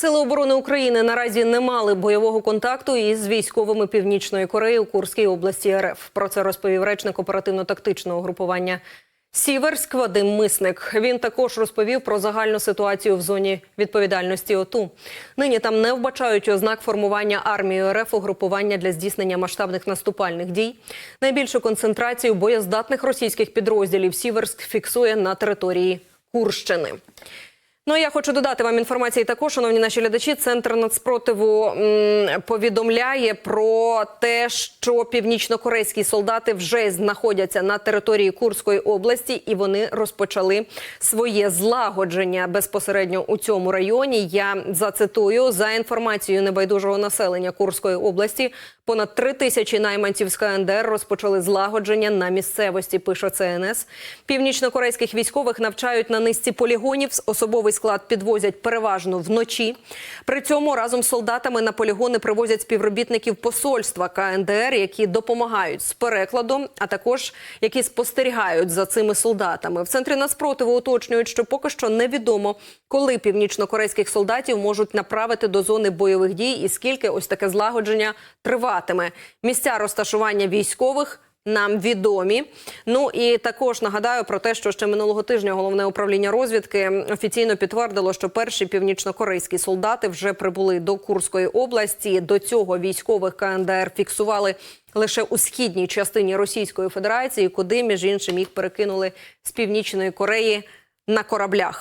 Сили оборони України наразі не мали бойового контакту із військовими Північної Кореї у Курській області РФ. Про це розповів речник оперативно-тактичного групування Сіверськ Вадим Мисник. Він також розповів про загальну ситуацію в зоні відповідальності ОТУ. Нині там не вбачають ознак формування армії РФ угрупування для здійснення масштабних наступальних дій. Найбільшу концентрацію боєздатних російських підрозділів Сіверськ фіксує на території Курщини. Ну, я хочу додати вам інформації також, шановні наші глядачі. Центр нацпротиву м, повідомляє про те, що північнокорейські солдати вже знаходяться на території Курської області, і вони розпочали своє злагодження безпосередньо у цьому районі. Я зацитую за інформацією небайдужого населення Курської області. Понад три тисячі найманців з КНДР розпочали злагодження на місцевості. Пише ЦНС. Північнокорейських військових навчають на низці полігонів. Особовий склад підвозять переважно вночі. При цьому разом з солдатами на полігони привозять співробітників посольства КНДР, які допомагають з перекладом, а також які спостерігають за цими солдатами. В центрі нацпротиву уточнюють, що поки що невідомо, коли північнокорейських солдатів можуть направити до зони бойових дій і скільки ось таке злагодження триватиме. Місця розташування військових. Нам відомі. Ну і також нагадаю про те, що ще минулого тижня головне управління розвідки офіційно підтвердило, що перші північнокорейські солдати вже прибули до Курської області. До цього військових КНДР фіксували лише у східній частині Російської Федерації, куди між іншим їх перекинули з північної Кореї на кораблях.